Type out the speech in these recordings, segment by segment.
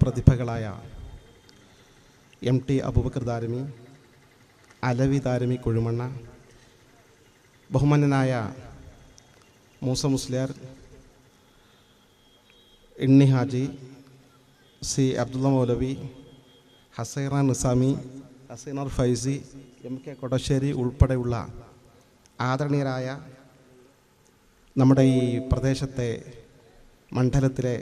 പ്രതിഭകളായ M T Abubakar Darimi Alavi Darimi Kuzhumanna ബഹുമാനനായ Moosa Musliyar Inni Haji C Abdulla Moulavi Hasaira Nizami Hasainar Faizy M K Kodassery ഉൾപ്പെടെയുള്ള ആദരണീയരായ നമ്മുടെ ഈ പ്രദേശത്തെ മണ്ഡലത്തിലെ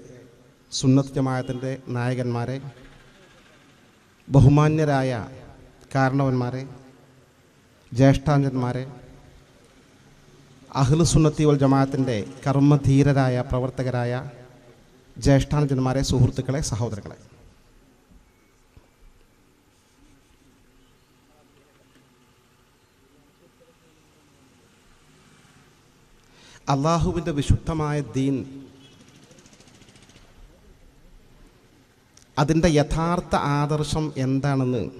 സുന്നത്ത് ജമാഅത്തിന്റെ നായകന്മാരെ ബഹുമാന്യരായ കാരണവന്മാരെ ജ്യേഷ്ഠാഞ്ജന്മാരെ അഹ്ലു സുന്നത്തി വൽ ജമാഅത്തിന്റെ കർമ്മധീരരായ പ്രവർത്തകരായ ജ്യേഷ്ഠാനുജന്മാരെ സുഹൃത്തുക്കളെ സഹോദരങ്ങളെ. അള്ളാഹുവിന്റെ വിശുദ്ധമായ ദീൻ അതിന്റെ യഥാർത്ഥ ആദർശം എന്താണെന്ന്.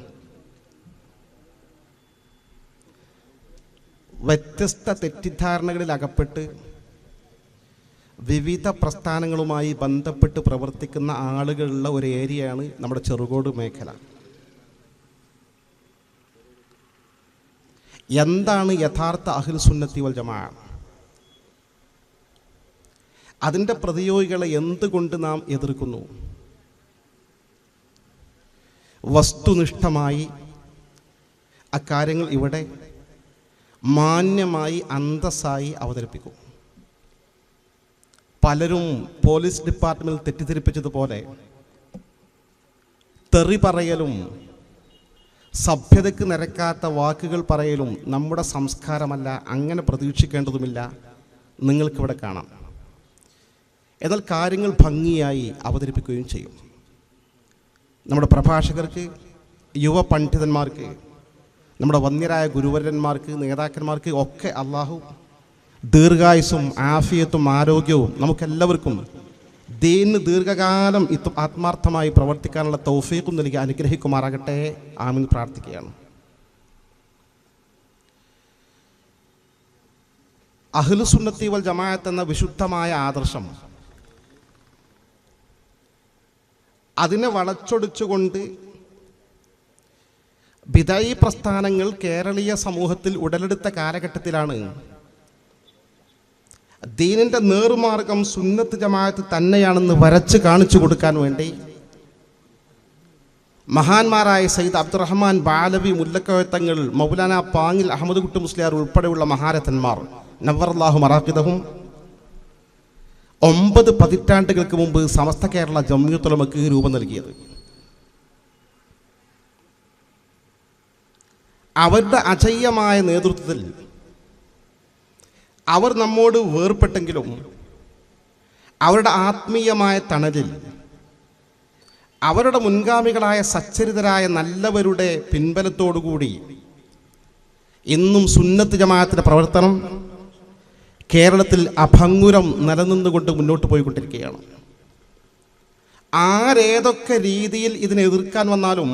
വ്യത്യസ്ത തെറ്റിദ്ധാരണകളിൽ അകപ്പെട്ട് വിവിധ പ്രസ്ഥാനങ്ങളുമായി ബന്ധപ്പെട്ട് പ്രവർത്തിക്കുന്ന ആളുകളുള്ള ഒരു ഏരിയയാണ് നമ്മുടെ ചെറുകോട് മേഖല. എന്താണ് യഥാർത്ഥ അഹിൽ സുന്നത്തി വൽ ജമാ? അതിന്റെ പ്രതിയോഗികളെ എന്തുകൊണ്ട് നാം എതിർക്കുന്നു? വസ്തുനിഷ്ഠമായി. അക്കാര്യങ്ങൾ ഇവിടെ മാന്യമായി അന്തസ്സായി അവതരിപ്പിക്കും. പലരും പോലീസ് ഡിപ്പാർട്ട്മെന്റ് തെറ്റിദ്ധരിപ്പിച്ചതുപോലെ തെറി പറയലും സഭ്യതയ്ക്ക് നിരക്കാത്ത വാക്കുകൾ പറയലും നമ്മുടെ സംസ്കാരമല്ല അങ്ങനെ പ്രതീക്ഷിക്കേണ്ടതുമില്ല. നിങ്ങൾക്കിവിടെ കാണാം. എന്നാൽ കാര്യങ്ങൾ ഭംഗിയായി അവതരിപ്പിക്കുകയും ചെയ്യും. നമ്മുടെ പ്രഭാഷകർക്ക് യുവ പണ്ഡിതന്മാർക്ക് നമ്മുടെ വന്യരായ ഗുരുവരന്മാർക്ക് നേതാക്കന്മാർക്ക് ഒക്കെ അള്ളാഹു ദീർഘായുസും ആഫിയത്തും ആരോഗ്യവും നമുക്കെല്ലാവർക്കും ദീന് ദീർഘകാലം ഇത് ആത്മാർത്ഥമായി പ്രവർത്തിക്കാനുള്ള തൗഫീഖും നൽകി അനുഗ്രഹിക്കുമാറാകട്ടെ. ആമെന്ന് പ്രാർത്ഥിക്കുകയാണ്. അഹ്ലുസുന്നത്തി വൽ ജമാഅത്ത് എന്ന വിശുദ്ധമായ ആദർശം അതിനെ വളച്ചൊടിച്ചുകൊണ്ട് ബിദായി പ്രസ്ഥാനങ്ങൾ കേരളീയ സമൂഹത്തിൽ ഉടലെടുത്ത കാലഘട്ടത്തിലാണ് ദീനിന്റെ നേർമാർഗം സുന്നത്ത് ജമാഅത്ത് തന്നെയാണെന്ന് വരച്ച് കാണിച്ചു കൊടുക്കാൻ വേണ്ടി മഹാന്മാരായ സയ്യിദ് അബ്ദുറഹ്മാൻ ബാലവി മുല്ലക്കോയത്തങ്ങൾ മൗലാന പാങ്ങിൽ അഹമ്മദ് കുട്ടി മുസ്ലിയാർ ഉൾപ്പെടെയുള്ള മഹാരഥന്മാർ. നവറല്ലാഹു മറാഖിദഹും ഒമ്പത് പതിറ്റാണ്ടുകൾക്ക് മുമ്പ് സമസ്ത കേരള ജമ്മിയത്തുലമക്ക് രൂപം നൽകിയത്. അവരുടെ അജയ്യമായ നേതൃത്വത്തിൽ അവർ നമ്മോട് വേർപ്പെട്ടെങ്കിലും അവരുടെ ആത്മീയമായ തണലിൽ അവരുടെ മുൻഗാമികളായ സച്ചരിതരായ നല്ലവരുടെ പിൻബലത്തോടുകൂടി ഇന്നും സുന്നത്ത് ജമാഅത്തിന്റെ പ്രവർത്തനം കേരളത്തിൽ അഭംഗുരം നിലനിന്നുകൊണ്ട് മുന്നോട്ട് പോയിക്കൊണ്ടിരിക്കുകയാണ്. ആരേതൊക്കെ രീതിയിൽ ഇതിനെ എതിർക്കാൻ വന്നാലും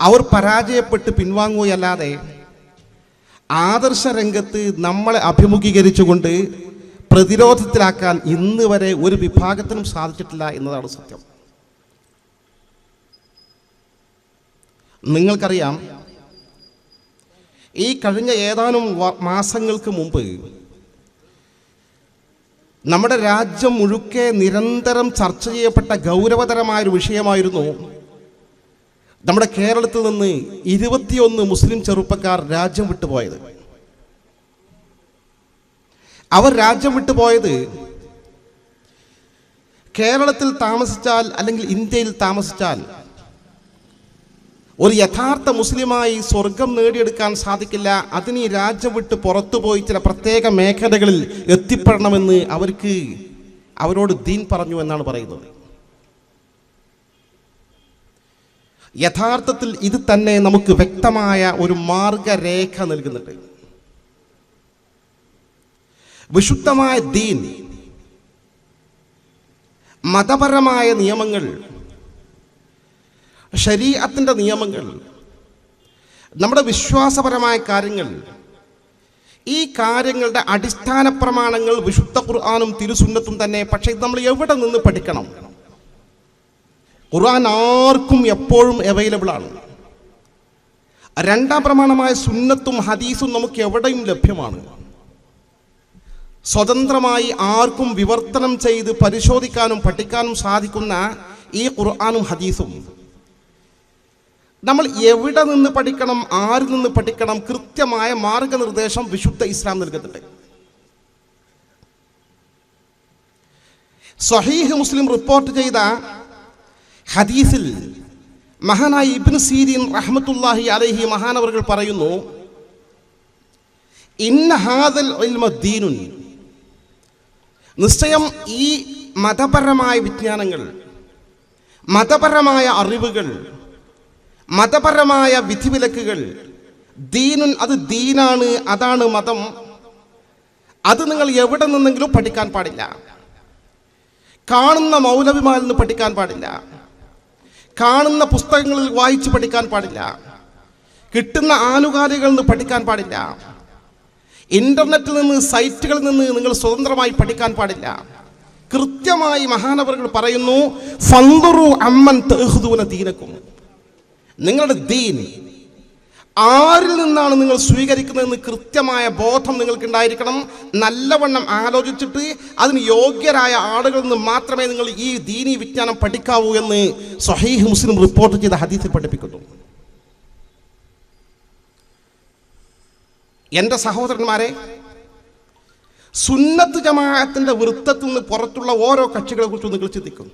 അവർ പരാജയപ്പെട്ട് പിൻവാങ്ങുകയല്ലാതെ ആദർശ രംഗത്ത് നമ്മളെ അഭിമുഖീകരിച്ചുകൊണ്ട് പ്രതിരോധത്തിലാക്കാൻ ഇന്ന് വരെ ഒരു വിഭാഗത്തിനും സാധിച്ചിട്ടില്ല എന്നതാണ് സത്യം. നിങ്ങൾക്കറിയാം ഈ കഴിഞ്ഞ ഏതാനും മാസങ്ങൾക്ക് മുമ്പ് നമ്മുടെ രാജ്യം മുഴുക്കെ നിരന്തരം ചർച്ച ചെയ്യപ്പെട്ട ഗൗരവതരമായ ഒരു വിഷയമായിരുന്നു നമ്മുടെ കേരളത്തിൽ നിന്ന് ഇരുപത്തിയൊന്ന് മുസ്ലിം ചെറുപ്പക്കാർ രാജ്യം വിട്ടുപോയത്. അവർ രാജ്യം വിട്ടുപോയത് കേരളത്തിൽ താമസിച്ചാൽ അല്ലെങ്കിൽ ഇന്ത്യയിൽ താമസിച്ചാൽ ഒരു യഥാർത്ഥ മുസ്ലിമായി സ്വർഗം നേടിയെടുക്കാൻ സാധിക്കില്ല അതിന് ഈ രാജ്യം വിട്ട് പുറത്തുപോയി ചില പ്രത്യേക മേഖലകളിൽ എത്തിപ്പെടണമെന്ന് അവർക്ക് അവരോട് ദീൻ പറഞ്ഞു എന്നാണ് പറയുന്നത്. യഥാർത്ഥത്തിൽ ഇത് തന്നെ നമുക്ക് വ്യക്തമായ ഒരു മാർഗരേഖ നൽകുന്നുണ്ട്. വിശുദ്ധമായ ദീൻ മതപരമായ നിയമങ്ങൾ ശരീരത്തിന്റെ നിയമങ്ങൾ നമ്മുടെ വിശ്വാസപരമായ കാര്യങ്ങൾ ഈ കാര്യങ്ങളുടെ അടിസ്ഥാന പ്രമാണങ്ങൾ വിശുദ്ധ ഖുർആാനും തിരുസുന്നത്തും തന്നെ പക്ഷേ നമ്മൾ എവിടെ നിന്ന് പഠിക്കണം? ഖുർആൻ ആർക്കും എപ്പോഴും അവൈലബിൾ ആണ്. രണ്ടാം പ്രമാണമായ സുന്നത്തും ഹദീസും നമുക്ക് എവിടെയും ലഭ്യമാണ്. സ്വതന്ത്രമായി ആർക്കും വിവർത്തനം ചെയ്ത് പരിശോധിക്കാനും പഠിക്കാനും സാധിക്കുന്ന ഈ ഖുർആാനും ഹദീസും. നമ്മൾ എവിടെ നിന്ന് പഠിക്കണം ആരിൽ നിന്ന് പഠിക്കണം കൃത്യമായ മാർഗനിർദ്ദേശം വിശുദ്ധ ഇസ്ലാം നൽകുന്നുണ്ട്. സഹീഹ് മുസ്ലിം റിപ്പോർട്ട് ചെയ്ത ഹദീസിൽ മഹാനായ ഇബ്നു സീരീൻ റഹ്മത്തുല്ലാഹി അലൈഹി മഹാനവറുകൾ പറയുന്നു ഇന്ന ഹാദൽ ദീനുൻ. നിശ്ചയം ഈ മതപരമായ വിജ്ഞാനങ്ങൾ മതപരമായ അറിവുകൾ മതപരമായ വിധിവിലക്കുകൾ. ദീനുൻ അത് ദീനാണ് അതാണ് മതം. അത് നിങ്ങൾ എവിടെ നിന്നെങ്കിലും പഠിക്കാൻ പാടില്ല. കാണുന്ന മൗലവിമാരിൽ നിന്ന് പഠിക്കാൻ പാടില്ല. കാണുന്ന പുസ്തകങ്ങളിൽ വായിച്ച് പഠിക്കാൻ പാടില്ല. കിട്ടുന്ന ആനുകാലികളിൽ നിന്ന് പഠിക്കാൻ പാടില്ല. ഇന്റർനെറ്റിൽ നിന്ന് സൈറ്റുകളിൽ നിന്ന് നിങ്ങൾ സ്വതന്ത്രമായി പഠിക്കാൻ പാടില്ല. കൃത്യമായി മഹാനവറുകൾ പറയുന്നു ഫന്തുറു അമ്മൻ തെഹുദൂന ദീനക്കും. നിങ്ങളുടെ ദീൻ ആരിൽ നിന്നാണ് നിങ്ങൾ സ്വീകരിക്കുന്നതെന്ന് കൃത്യമായ ബോധം നിങ്ങൾക്ക് ഉണ്ടായിരിക്കണം നല്ലവണ്ണം ആലോചിച്ചിട്ട് അതിന് യോഗ്യരായ ആളുകളിൽ നിന്ന് മാത്രമേ നിങ്ങൾ ഈ ദീനി വിജ്ഞാനം പഠിക്കാവൂ എന്ന് സഹീഹ് മുസ്ലിം റിപ്പോർട്ട് ചെയ്ത ഹദീസിൽ പഠിപ്പിക്കുന്നു. എന്റെ സഹോദരന്മാരെ സുന്നത്ത് ജമാഅത്തിന്റെ വൃത്തത്തിൽ നിന്ന് പുറത്തുള്ള ഓരോ കക്ഷികളെക്കുറിച്ചും കുറിച്ച് നിങ്ങൾ ചിന്തിക്കും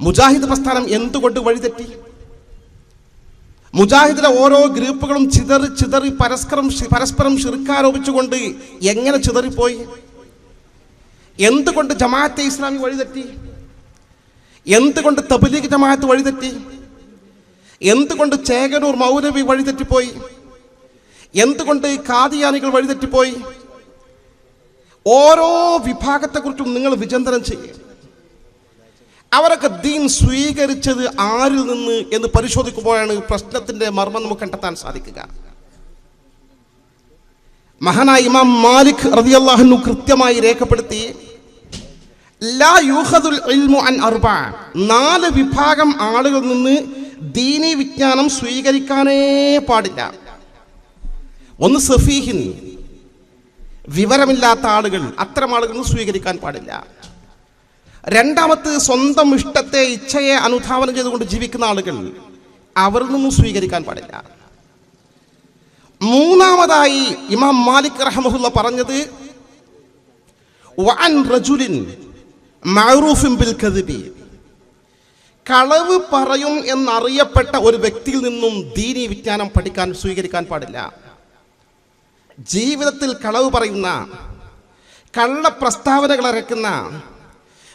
മുജാഹിദ് പ്രസ്ഥാനം എന്തുകൊണ്ട് വഴിതെറ്റി? മുജാഹിദിലെ ഓരോ ഗ്രൂപ്പുകളും ചിതറി ചിതറി പരസ്പരം പരസ്പരം ശിർക്കാരോപിച്ചുകൊണ്ട് എങ്ങനെ ചിതറിപ്പോയി? എന്തുകൊണ്ട് ജമാഅത്തെ ഇസ്ലാമി വഴിതെറ്റി? എന്തുകൊണ്ട് തബലീഗ് ജമാഅത്ത് വഴിതെറ്റി? എന്തുകൊണ്ട് ചേകനൂർ മൗലവി വഴിതെറ്റിപ്പോയി? എന്തുകൊണ്ട് കാദിയാനികൾ വഴിതെറ്റിപ്പോയി? ഓരോ വിഭാഗത്തെക്കുറിച്ചും നിങ്ങൾ വിചിന്തനം ചെയ്യുക. അവരൊക്കെ ദീൻ സ്വീകരിച്ചത് ആരിൽ നിന്ന് എന്ന് പരിശോധിക്കുമ്പോഴാണ് പ്രശ്നത്തിന്റെ മർമ്മം നമുക്ക് കണ്ടെത്താൻ സാധിക്കുക. മഹാനായ ഇമാം മാലിക് റളിയല്ലാഹു കൃത്യമായി രേഖപ്പെടുത്തി ലാ ഇൽമു അൻ നാല് വിഭാഗം ആളുകളിൽ നിന്ന് ദീനി വിജ്ഞാനം സ്വീകരിക്കാനേ പാടില്ല. ഒന്ന് സഫീഹിൻ വിവരമില്ലാത്ത ആളുകൾ അത്തരം ആളുകൾ സ്വീകരിക്കാൻ പാടില്ല. രണ്ടാമത് സ്വന്തം ഇഷ്ടത്തെ ഇച്ഛയെ അനുധാവനം ചെയ്തുകൊണ്ട് ജീവിക്കുന്ന ആളുകൾ അവരിൽ നിന്നും സ്വീകരിക്കാൻ പാടില്ല. മൂന്നാമതായി ഇമാം മാലിക് റഹമുല്ല പറഞ്ഞത് റജുലിൻ ബിൽ കളവ് പറയും എന്നറിയപ്പെട്ട ഒരു വ്യക്തിയിൽ നിന്നും ദീനി വിജ്ഞാനം പഠിക്കാൻ സ്വീകരിക്കാൻ പാടില്ല. ജീവിതത്തിൽ കളവ് പറയുന്ന കള്ള പ്രസ്താവനകൾ ഇറക്കുന്ന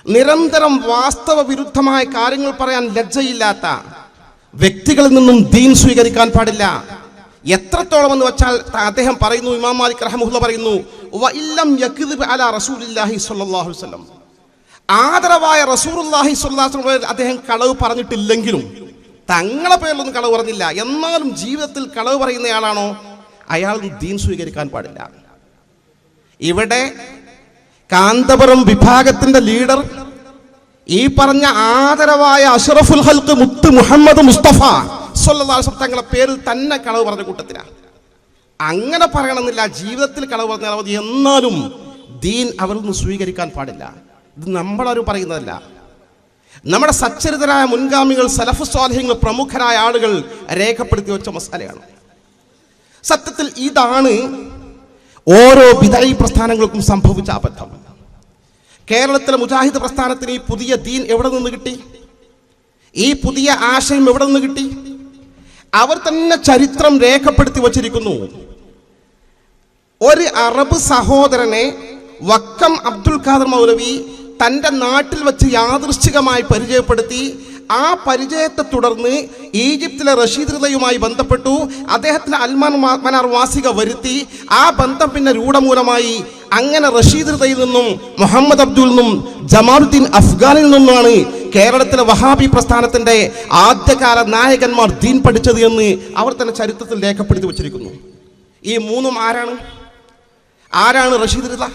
നിരന്തരം വാസ്തവ വിരുദ്ധമായ കാര്യങ്ങൾ പറയാൻ ലജ്ജയില്ലാത്ത വ്യക്തികളിൽ നിന്നും ദീൻ സ്വീകരിക്കാൻ പാടില്ല. എത്രത്തോളം എന്ന് വെച്ചാൽ അദ്ദേഹം പറയുന്നു ഇമാം മാലിക് റഹമുല്ല പറയുന്നു "വഇല്ലം യക്ദിബ് അലാ സ്വല്ലല്ലാഹു വസല്ലം. ആദരവായ വസല്ലം അദ്ദേഹം കളവ് പറഞ്ഞിട്ടില്ലെങ്കിലും തങ്ങളെ പേരിലൊന്നും കളവ് പറഞ്ഞില്ല. എന്നാലും ജീവിതത്തിൽ കളവ് പറയുന്നയാളാണോ? അയാൾ ദീൻ സ്വീകരിക്കാൻ പാടില്ല. ഇവിടെ കാന്തപുരം വിഭാഗത്തിന്റെ ലീഡർ ഈ പറഞ്ഞ ആദരവായ അഷറഫുൽ ഹൽക്ക് മുത്ത് മുഹമ്മദ് മുസ്തഫ വസല്ലം തങ്ങളെ പേരിൽ തന്നെ കളവ് പറഞ്ഞ കൂട്ടത്തിലാണ് അങ്ങനെ പറയണമെന്നില്ല ജീവിതത്തിൽ കളവ് പറഞ്ഞാൽ മതി. എന്നാലും ദീൻ അവരിൽ നിന്ന് സ്വീകരിക്കാൻ പാടില്ല. ഇത് നമ്മളാരും പറയുന്നതല്ല. നമ്മുടെ സച്ചരിതരായ മുൻഗാമികൾ സലഫ് സ്വാധീനങ്ങൾ പ്രമുഖരായ ആളുകൾ രേഖപ്പെടുത്തി വെച്ച മസാലയാണ്. സത്യത്തിൽ ഇതാണ് ഓരോ വിതായി പ്രസ്ഥാനങ്ങൾക്കും സംഭവിച്ച അബദ്ധം. കേരളത്തിലെ മുജാഹിദ് പ്രസ്ഥാനത്തിന് ഈ പുതിയ ദീൻ എവിടെ നിന്ന് കിട്ടി? ഈ പുതിയ ആശയം എവിടെ നിന്ന് കിട്ടി? അവർ തന്നെ ചരിത്രം രേഖപ്പെടുത്തി വച്ചിരിക്കുന്നു. ഒരു അറബ് സഹോദരനെ വക്കം അബ്ദുൽ ഖാദർ മൗലവി തന്റെ നാട്ടിൽ വെച്ച് യാദൃശ്ചികമായി പരിചയപ്പെടുത്തി ആ പരിചയത്തെ തുടർന്ന് ഈജിപ്തിലെ റഷീദ് റിലയുമായി ബന്ധപ്പെട്ടു. അദ്ദേഹത്തിന് അൽമാൻ മനാർ വാസിക വരുത്തി. ആ ബന്ധം പിന്നെ രൂഢമൂലമായി അങ്ങനെ റഷീദ് റിലയിൽ നിന്നും മുഹമ്മദ് അബ്ദുൽ നിന്നും ജമാലുദ്ദീൻ അഫ്ഗാനിൽ നിന്നുമാണ് കേരളത്തിലെ വഹാബി പ്രസ്ഥാനത്തിന്റെ ആദ്യകാല നായകന്മാർ ദീൻ പഠിച്ചത് എന്ന് അവർ തന്നെ ചരിത്രത്തിൽ രേഖപ്പെടുത്തി വച്ചിരിക്കുന്നു. ഈ മൂന്നും ആരാണ്? ആരാണ് റഷീദ് റില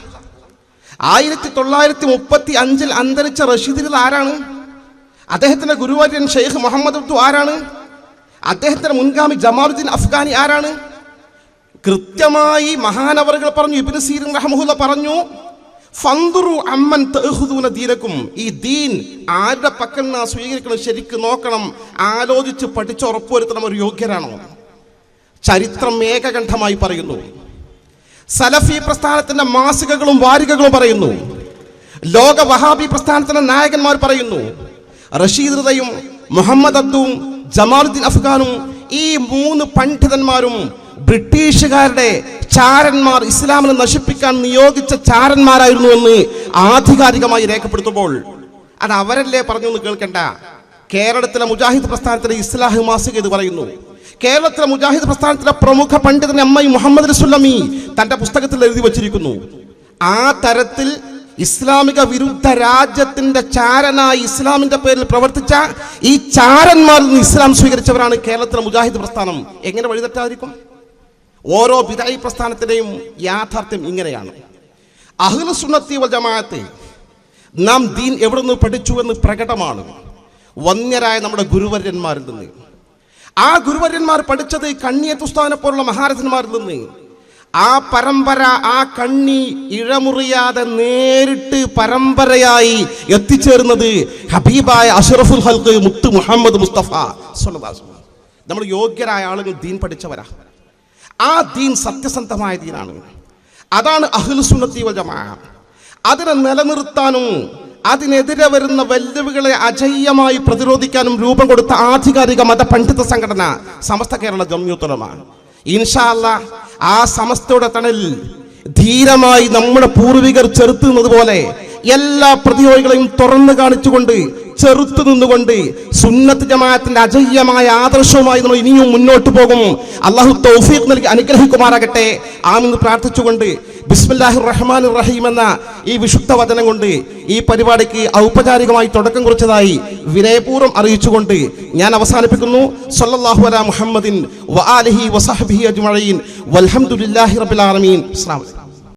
ആയിരത്തി തൊള്ളായിരത്തി മുപ്പത്തി അഞ്ചിൽ അന്തരിച്ച റഷീദ് റില ആരാണ്? അദ്ദേഹത്തിന്റെ ഗുരുവാര്യൻ ഷെയ്ഖ് മുഹമ്മദ് അബ്ദു ആരാണ്? അദ്ദേഹത്തിന്റെ മുൻഗാമി ജമാലുദ്ദീൻ അഫ്ഗാനി ആരാണ്? കൃത്യമായി മഹാനവറുകൾ പറഞ്ഞു ഇബ്നു സീരൻ റഹമുല്ല പറഞ്ഞു ഫന്തുറു അമ്മൻ തഅഖുദൂന ദീനക്കും. ഈ ദീൻ ആരുടെ പക്കൽ നിന്നാ സ്വീകരിക്കണം ശരിക്കും നോക്കണം ആലോചിച്ച് പഠിച്ച് ഉറപ്പുവരുത്തണം ഒരു യോഗ്യരാണോ? ചരിത്രം ഏകകണ്ഠമായി പറയുന്നു. സലഫി പ്രസ്ഥാനത്തിന്റെ മാസികകളും വാരികകളും പറയുന്നു. ലോക വഹാബി പ്രസ്ഥാനത്തിന്റെ നായകന്മാർ പറയുന്നു. റഷീദ് ഹൃദയും മുഹമ്മദ് അബ്ദുവും ജമാലുദ്ദീൻ അഫ്ഗാനും ഈ മൂന്ന് പണ്ഡിതന്മാരും ബ്രിട്ടീഷുകാരുടെ ചാരന്മാർ ഇസ്ലാമിനെ നശിപ്പിക്കാൻ നിയോഗിച്ച ചാരന്മാരായിരുന്നു എന്ന് ആധികാരികമായി രേഖപ്പെടുത്തുമ്പോൾ അത് അവരല്ലേ പറഞ്ഞു എന്ന് കേൾക്കണ്ട. കേരളത്തിലെ മുജാഹിദ് പ്രസ്ഥാനത്തിലെ ഇസ്ലാഹ് മാസിക ഇത് പറയുന്നു. കേരളത്തിലെ മുജാഹിദ് പ്രസ്ഥാനത്തിലെ പ്രമുഖ പണ്ഡിതൻ ഐ മുഹമ്മദ് സുല്ലമി തന്റെ പുസ്തകത്തിൽ എഴുതി വച്ചിരിക്കുന്നു. ആ തരത്തിൽ ഇസ്ലാമിക വിരുദ്ധ രാജ്യത്തിന്റെ ചാരനായി ഇസ്ലാമിന്റെ പേരിൽ പ്രവർത്തിച്ച ഈ ചാരന്മാരിൽ നിന്ന് ഇസ്ലാം സ്വീകരിച്ചവരാണ് കേരളത്തിലെ മുജാഹിദ് പ്രസ്ഥാനം. എങ്ങനെ വഴിതെറ്റാതിരിക്കും? ഓരോ വിദായി പ്രസ്ഥാനത്തിന്റെയും യാഥാർത്ഥ്യം ഇങ്ങനെയാണ്. അഹ്ലു വൽ ജമാഅത്ത് നാം ദീൻ എവിടെ നിന്ന് പഠിച്ചു എന്ന് പ്രകടമാണ്. വന്യരായ നമ്മുടെ ഗുരുവര്യന്മാരിൽ നിന്ന്. ആ ഗുരുവര്യന്മാർ പഠിച്ചത് കണ്ണിയത്തുസ്താനെ പോലുള്ള മഹാരഥന്മാരിൽ നിന്ന്. ആ പരമ്പര ആ കണ്ണി ഇഴമുറിയാതെ നേരിട്ട് പരമ്പരയായി എത്തിച്ചേർന്നത് ഹബീബായ അഷറഫുൽ ഹൽക്ക് മുത്ത് മുഹമ്മദ് മുസ്തഫ നമ്മൾ യോഗ്യരായ ആളുകൾ ദീൻ പഠിച്ചവരാ. ആ ദീൻ സത്യസന്ധമായ ദീനാണ്. അതാണ് അഹ്ലുസുന്നത്തി അതിനെ നിലനിർത്താനും അതിനെതിരെ വരുന്ന വെല്ലുവിളികളെ അജയ്യമായി പ്രതിരോധിക്കാനും രൂപം കൊടുത്ത ആധികാരിക മത പണ്ഡിത സംഘടന സമസ്ത കേരള ജമ്യൂത്തുലമ ഇൻഷാല്ല ആ സമസ്തയുടെ തണൽ ധീരമായി നമ്മുടെ പൂർവികർ ചെറുത്തുന്നത് പോലെ എല്ലാ പ്രതിയോഗികളെയും തുറന്നു കാണിച്ചുകൊണ്ട് ചെറുത്തു നിന്നുകൊണ്ട് സുന്നത്ത് ജമാഅത്തിന്റെ അജയ്യമായ ആദർശവുമായി നമ്മൾ ഇനിയും മുന്നോട്ട് പോകും. അള്ളാഹു തൗഫീഖ് നൽകി അനുഗ്രഹിക്കുമാറാകട്ടെ. ആമെന്ന് പ്രാർത്ഥിച്ചുകൊണ്ട് ബിസ്മില്ലാഹിർ റഹ്മാൻ റഹീം എന്ന ഈ വിശുദ്ധ വചനം കൊണ്ട് ഈ പരിപാടിക്ക് ഔപചാരികമായി തുടക്കം കുറിച്ചതായി വിനയപൂർവം അറിയിച്ചുകൊണ്ട് ഞാൻ അവസാനിപ്പിക്കുന്നു. സല്ലല്ലാഹു അലാ മുഹമ്മദിൻ വ ആലിഹി വസഹബിഹി അജ്മഈൻ. വൽഹംദുലില്ലാഹി റബ്ബിൽ ആലമീൻ. അസ്സലാമു അലൈക്കും.